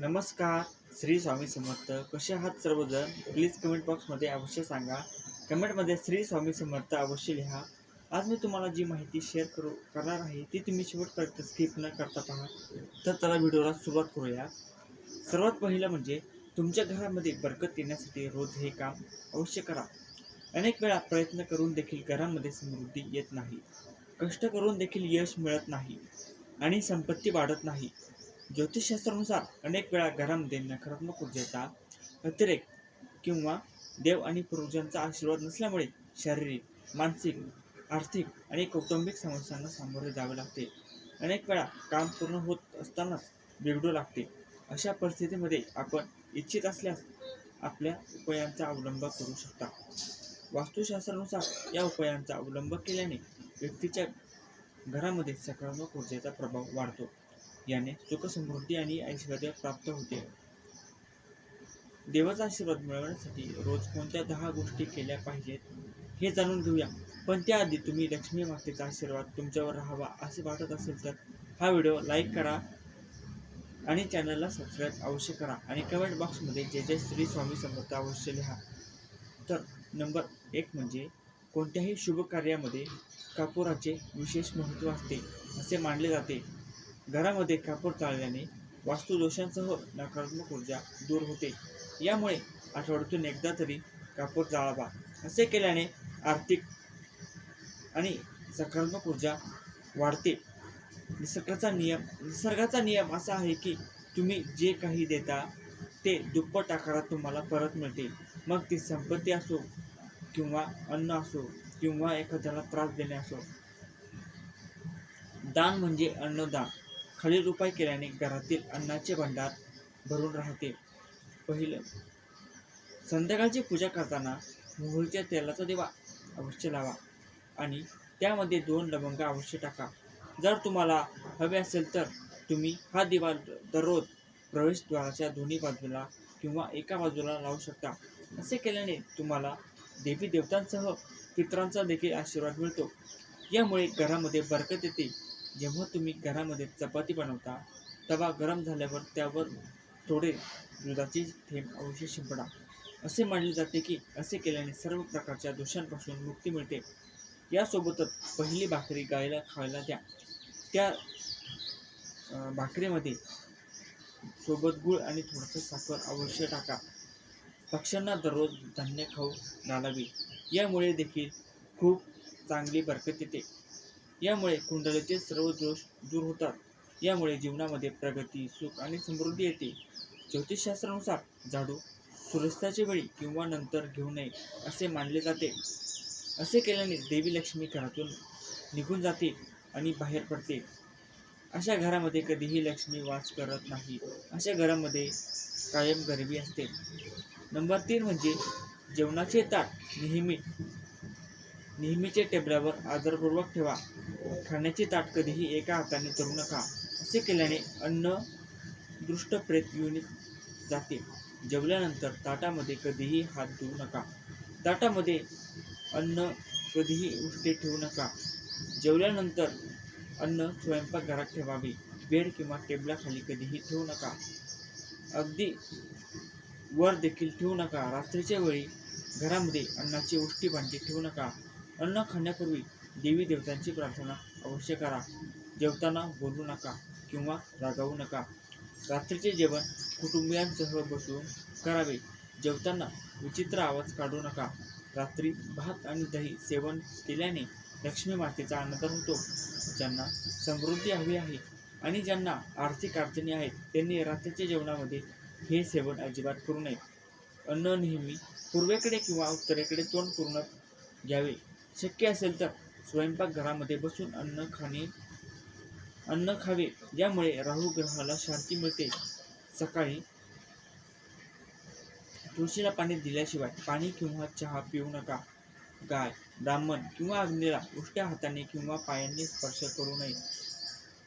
नमस्कार श्री स्वामी समर्थ. कसे आहात सर्वजण? प्लीज कमेंट बॉक्समध्ये अवश्य सांगा. कमेंटमध्ये श्री स्वामी समर्थ अवश्य लिहा. आज मी तुम्हाला जी माहिती शेअर करू करणार आहे ती तुम्ही शेवटपर्यंत स्किप न करता पहा. तर चला व्हिडिओला सुरुवात करूया. सर्वात पहिलं म्हणजे तुमच्या घरामध्ये बरकत येण्यासाठी रोज हे काम अवश्य करा. अनेक वेळा प्रयत्न करून देखील घरामध्ये समृद्धी येत नाही. कष्ट करून देखील यश मिळत नाही आणि संपत्ती वाढत नाही. ज्योतिषशास्त्रानुसार अनेक वेळा घरामध्ये नकारात्मक ऊर्जेचा अतिरेक किंवा देव आणि पूर्वजांचा आशीर्वाद नसल्यामुळे शारीरिक मानसिक आर्थिक आणि कौटुंबिक समस्यांना सामोरे जावे लागते. अनेक वेळा काम पूर्ण होत असतानाच बिघडू लागते. अशा परिस्थितीमध्ये आपण इच्छित असल्यास आपल्या उपायांचा अवलंब करू शकता. वास्तुशास्त्रानुसार या उपायांचा अवलंब केल्याने व्यक्तीच्या घरामध्ये सकारात्मक ऊर्जेचा प्रभाव वाढतो. याने सुखसमृद्धी आणि ऐश्वर्य प्राप्त होते. देवाचा आशीर्वाद मिळवण्यासाठी रोज कोणत्या दहा गोष्टी केल्या पाहिजेत हे जाणून घेऊया. पण त्याआधी तुम्ही लक्ष्मी मातेचा आशीर्वाद तुमच्यावर राहावा असे वाटत असेल तर हा व्हिडिओ लाईक करा आणि चॅनलला सबस्क्राईब अवश्य करा आणि कमेंट बॉक्समध्ये जे जे श्री स्वामी समर्थ अवश्य लिहा. तर नंबर एक म्हणजे कोणत्याही शुभ कार्यामध्ये कापुराचे विशेष महत्त्व असते असे मानले जाते. घरामध्ये कापूर चालल्याने वास्तुदोषांसह नकारात्मक ऊर्जा दूर होते. यामुळे आठवड्यातून एकदा तरी कापूर जाळावा असे केल्याने आर्थिक आणि सकारात्मक ऊर्जा वाढते. निसर्गाचा नियम निसर्गाचा नियम असा आहे की तुम्ही जे काही देता ते दुप्पट आकारात तुम्हाला परत मिळते. मग ती संपत्ती असो किंवा अन्न असो किंवा एखाद्याला त्रास देणे असो. दान म्हणजे अन्नदान. खालील उपाय केल्याने घरातील अन्नाचे भांडार भरून राहते. पहिलं संध्याकाळची पूजा करताना मोहरीच्या तेलाचा दिवा अवश्य लावा आणि त्यामध्ये दोन लवंग अवश्य टाका. जर तुम्हाला हवे असेल तर तुम्ही हा दिवा दररोज प्रवेशद्वाराच्या दोन्ही बाजूला किंवा एका बाजूला लावू शकता. असे केल्याने तुम्हाला देवी देवतांसह पित्रांचा देखील आशीर्वाद मिळतो. यामुळे घरामध्ये बरकत येते. जेव्हा तुम्ही घरामध्ये चपाती बनवता तवा गरम झाल्यावर त्यावर थोडे दुधाचे थेंब अवश्य शिंपडा. असे मानले जाते की असे केल्याने सर्व प्रकारच्या दोषांपासून मुक्ती मिळते. यासोबतच पहिली भाकरी गायला खायला द्या. त्या भाकरीमध्ये सोबत गुळ आणि थोडंसं साखर अवश्य टाका. पक्ष्यांना दररोज धान्य खाऊ घालावे. यामुळे देखील खूप चांगली बरकत येते. यामुळे कुंडलीचे सर्व दोष दूर होतात. यामुळे जीवनामध्ये प्रगती सुख आणि समृद्धी येते. ज्योतिषशास्त्रानुसार झाडू सूर्यास्ताच्या वेळी किंवा नंतर घेऊ नये असे मानले जाते. असे केल्याने देवी लक्ष्मी घरातून निघून जाते आणि बाहेर पडते. अशा घरामध्ये कधीही लक्ष्मी वास करत नाही. अशा घरामध्ये कायम गरिबी असते. नंबर तीन म्हणजे जेवणाचे ताट नेहमी नेहमीचे टेबलावर आदरपूर्वक ठेवा. खाण्याची ताट कधीही एका हाताने धरू नका असे केल्याने अन्न दृष्ट प्रेत येऊन जाते. जेवल्यानंतर ताटामध्ये कधीही हात धुवू नका. ताटामध्ये अन्न कधीही उष्टे ठेवू नका. जेवल्यानंतर अन्न स्वयंपाकघरात ठेवावे. बेड किंवा टेबलाखाली कधीही ठेवू नका. अगदी वर देखील ठेवू नका. रात्रीच्या वेळी घरामध्ये अन्नाची उष्टी भांडी ठेवू नका. अन्न खाण्यापूर्वी देवी देवतांची प्रार्थना अवश्य करा. जेवताना बोलू नका किंवा रागावू नका. रात्रीचे जेवण कुटुंबियांसह बसून करावे. जेवताना विचित्र आवाज काढू नका. रात्री भात आणि दही सेवन केल्याने लक्ष्मी मातेचा आनंद होतो. ज्यांना समृद्धी हवी आहे आणि ज्यांना आर्थिक अडचणी आहेत त्यांनी रात्रीच्या जेवणामध्ये हे सेवन अजिबात करू नये. अन्न नेहमी पूर्वेकडे किंवा उत्तरेकडे तोंड करून घ्यावे. शक्य असेल तर स्वयंपाकघरामध्ये बसून अन्न खाणे अन्न खावे. यामुळे राहू ग्रहाला शांती मिळते. सकाळी तुळशीला पाणी दिल्याशिवाय पाणी किंवा चहा पिऊ नका. गाय ब्राह्मण किंवा अग्नीला उष्ट्या हाताने किंवा पायांनी स्पर्श करू नये.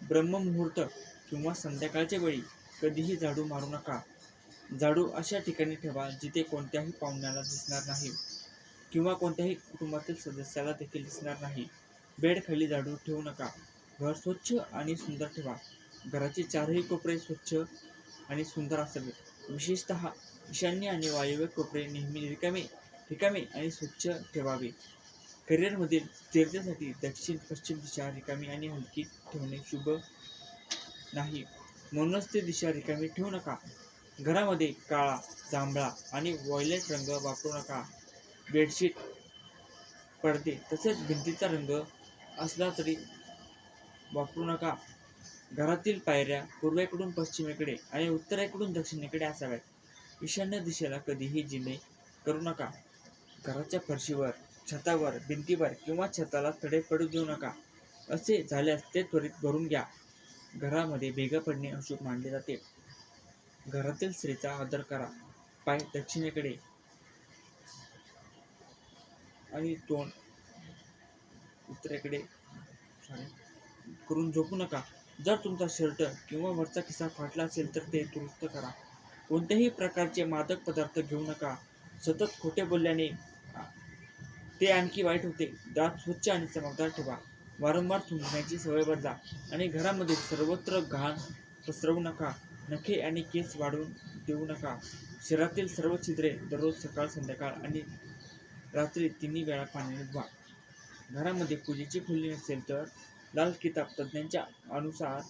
ब्रह्ममुहूर्त किंवा संध्याकाळच्या वेळी कधीही झाडू मारू नका. झाडू अशा ठिकाणी ठेवा जिथे कोणत्याही पाहुण्याला दिसणार नाही. किंवा कोणत्याही कुटुंबातील सदस्याला देखील दिसणार नाही. बेड खाली झाडू ठेवू नका. घर स्वच्छ आणि सुंदर ठेवा. घराचे चारही कोपरे स्वच्छ आणि सुंदर असावे. विशेषतः ईशान्य आणि वायव्य कोपरे नेहमी रिकामे रिकामे आणि स्वच्छ ठेवावे. करिअरमधील स्थिरतेसाठी दक्षिण पश्चिम दिशा रिकामी आणि हलकी ठेवणे शुभ नाही. म्हणूनच ते दिशा रिकामी ठेवू नका. घरामध्ये काळा जांभळा आणि वॉयलेट रंग वापरू नका. बेडशीट पडदे तसेच भिंतीचा रंग असला तरी वापरू नका. घरातील पायऱ्या पूर्वेकडून पश्चिमेकडे आणि उत्तरेकडून दक्षिणेकडे असाव्यात. ईशान्य दिशेला कधीही जिने करू नका. घराच्या फरशीवर छतावर भिंतीवर किंवा छताला तडे पडू देऊ नका. असे झाल्यास ते त्वरित भरून घ्या. घरामध्ये भेगा पडणे अशुभ मानले जाते. घरातील स्त्रीचा आदर करा. पाय दक्षिणेकडे आणि तोंड. उत्तरेकडे करून झोपू नका. जर तुमचा शर्ट किंवा वरचा खिसा फाटला असेल तर ते दुरुस्त करा. कोणत्याही प्रकारचे मादक पदार्थ घेऊ नका. सतत खोटे बोलल्याने ते आणखी वाईट होते. दात स्वच्छ आणि चमकदार ठेवा. वारंवार थुंकण्याची सवय बदला आणि घरामध्ये सर्वत्र घाण पसरवू नका. नखे आणि केस वाढवून देऊ नका. शरीरातील सर्व छिद्रे दररोज सकाळ संध्याकाळ आणि रात्री तिन्ही वेळा पाण्याने धुवा घरामध्ये पूजेची खोली नसेल तर लाल किताब तज्ज्ञांच्या अनुसार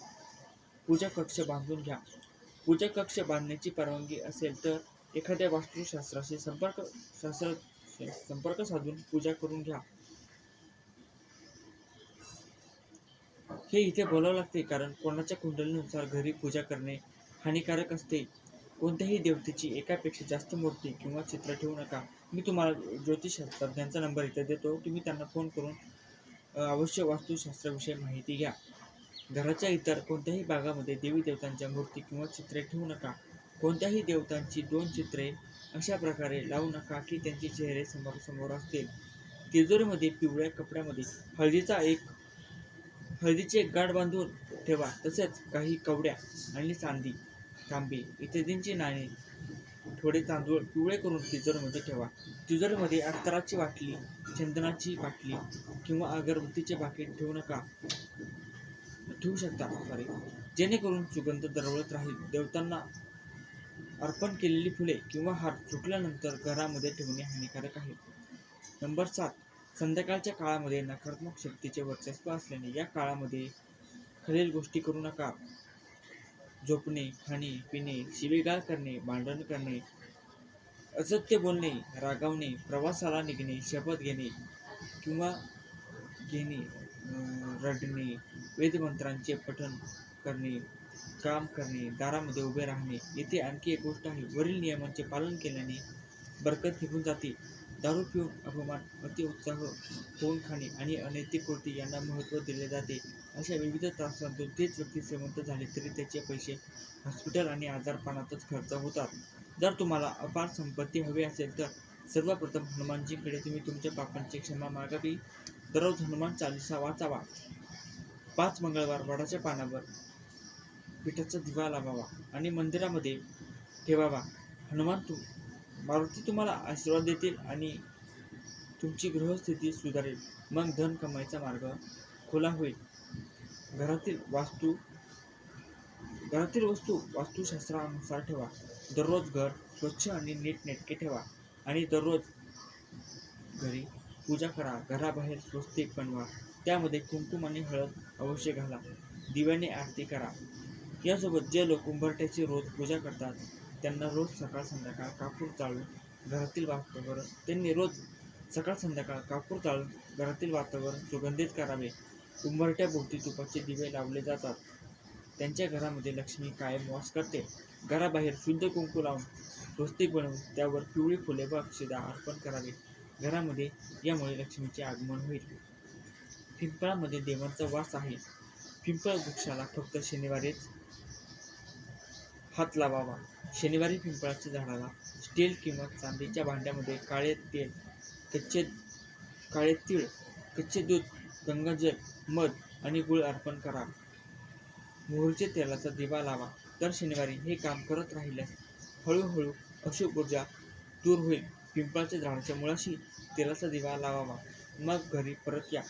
पूजा कक्ष बांधून घ्या. पूजा कक्ष बांधण्याची परवानगी असेल तर एखाद्या वास्तुशास्त्राशी संपर्क शास्त्र संपर्क साधून पूजा करून घ्या. हे इथे बोलावं लागते कारण कोणाच्या कुंडलीनुसार घरी पूजा करणे हानिकारक असते. कोणत्याही देवतेची एकापेक्षा जास्त मूर्ती किंवा चित्र ठेवू नका. मी तुम्हाला ज्योतिषशास्त्रज्ञांचा नंबर इथे देतो. तुम्ही त्यांना फोन करून अवश्य वास्तुशास्त्राविषयी माहिती घ्या. घराच्या इतर कोणत्याही भागामध्ये देवी देवतांच्या मूर्ती किंवा चित्रे ठेवू नका. कोणत्याही देवतांची दोन चित्रे अशा प्रकारे लावू नका की त्यांचे चेहरे समोरासमोर असतील. तिजोरीमध्ये पिवळ्या कपड्यामध्ये हळदीचा एक हळदीचे एक गाठ बांधून ठेवा. तसेच काही कवड्या आणि चांदी तांबे इत्यादींची नाणी थोडे तांदूळ पिवळे करून तिजोरीमध्ये ठेवा. तिजोरीमध्ये अत्तराची बाटली चंदनाची बाटली किंवा अगरबत्तीचे पाकिट ठेवू नका. ठेवू शकता सॉरी जेणेकरून सुगंध दरवळत राहील. देवतांना अर्पण केलेली फुले किंवा हार सुकल्यानंतर घरामध्ये ठेवणे हानिकारक आहे. नंबर सात संध्याकाळच्या काळामध्ये नकारात्मक शक्तीचे वर्चस्व असल्याने या काळामध्ये खालील गोष्टी करू नका. झोपणे खाणे पिणे शिवेगाळ करणे भांडण करणे असत्य बोलणे रागावणे प्रवासाला निघणे शपथ घेणे किंवा घेणे अं, रडणे वेदमंत्रांचे पठण करणे काम करणे दारामध्ये उभे राहणे येथे आणखी एक गोष्ट आहे. वरील नियमांचे पालन केल्याने बरकत निघून जाते. दारू पिऊन अपमान अति उत्साह खाणे आणि अनैतिक कृती यांना महत्त्व दिले जाते. अशा विविध त्रासांतून तेच व्यक्ती श्रीमंत झाले तरी त्याचे पैसे हॉस्पिटल आणि आजारपणातच खर्च होतात. जर तुम्हाला अपार संपत्ती हवी असेल तर सर्वप्रथम हनुमानजीकडे तुम्ही तुमच्या पापांची क्षमा मागावी. दररोज हनुमान चालिसा वाचावा. पाच मंगळवार वडाच्या पानावर पिठाचा दिवा लावावा आणि मंदिरामध्ये ठेवावा. हनुमान तू मारुती तुम्हाला आशीर्वाद देतील आणि तुमची गृहस्थिती सुधारेल. मग धन कमाईचा मार्ग खुला होईल. घरातील वास्तू घरातील वस्तू वास्तुशास्त्रानुसार ठेवा. दररोज घर स्वच्छ आणि नीटनेटके ठेवा आणि दररोज घरी पूजा करा. घराबाहेर स्वस्तिक बनवा. त्यामध्ये कुंकुम आणि हळद अवश्य घाला. दिव्याने आरती करा. यासोबत जे लोक उंबरट्याची रोज पूजा करतात त्यांना रोज सकाळ संध्याकाळ कापूर चाळून घरातील वातावरण त्यांनी रोज सकाळ संध्याकाळ कापूर चाळून घरातील वातावरण सुगंधित करावे. उंबरट्याभोवती तुपाचे दिवे लावले जातात. त्यांच्या घरामध्ये लक्ष्मी कायम वास करते. घराबाहेर शुद्ध कुंकू लावून स्वस्तिक बनवून त्यावर पिवळी फुले व अक्षदा अर्पण करावे. घरामध्ये यामुळे लक्ष्मीचे आगमन होईल. पिंपळामध्ये देवांचा वास आहे. पिंपळ वृक्षाला फक्त शनिवारीच हात लावावा. शनिवारी पिंपळाच्या झाडाला स्टील किंवा चांदीच्या भांड्यामध्ये काळे तेल कच्चे काळे तीळ कच्चे दूध गंगाजल मध आणि गुळ अर्पण करा. मोहरीच्या तेलाचा दिवा लावा. तर शनिवारी हे काम करत राहिल्यास हळूहळू अशुभ ऊर्जा दूर होईल. पिंपळाच्या झाडाच्या मुळाशी तेलाचा दिवा लावावा. मग घरी परत या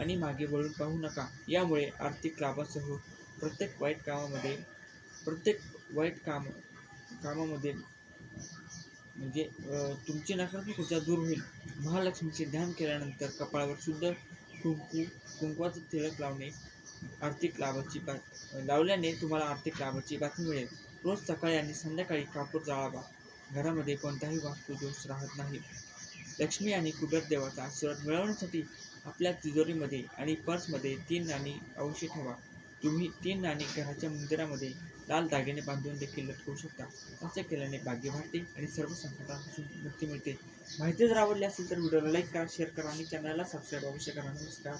आणि मागे वळून पाहू नका. यामुळे आर्थिक लाभासह प्रत्येक वाईट कामामध्ये प्रत्येक वाईट काम कामामध्ये. म्हणजे तुमची नकारात्मक ऊर्जा दूर होईल. महालक्ष्मीचे ध्यान केल्यानंतर कपाळावर शुद्ध कुंकू कुंकवाचं तिलक लावणे आर्थिक लाभाची बात लावल्याने तुम्हाला आर्थिक लाभाची बातमी मिळेल. रोज सकाळी आणि संध्याकाळी कापूर जाळावा. घरामध्ये कोणताही वास्तू दोष राहत नाही. लक्ष्मी आणि कुबेर देवाचा आशीर्वाद मिळवण्यासाठी आपल्या तिजोरीमध्ये आणि पर्समध्ये तीन नाणी अवश्य ठेवा. तुम्ही तीन नाणी घराच्या मंदिरामध्ये लाल दागिने बांधून देखील लटकवू शकता. असे केल्याने भाग्य वाढते आणि सर्व संकटांपासून मुक्ती मिळते. माहिती जर आवडली असेल तर व्हिडिओला लाईक करा शेअर करा आणि चॅनलला सबस्क्राईब अवश्य करा. नमस्कार.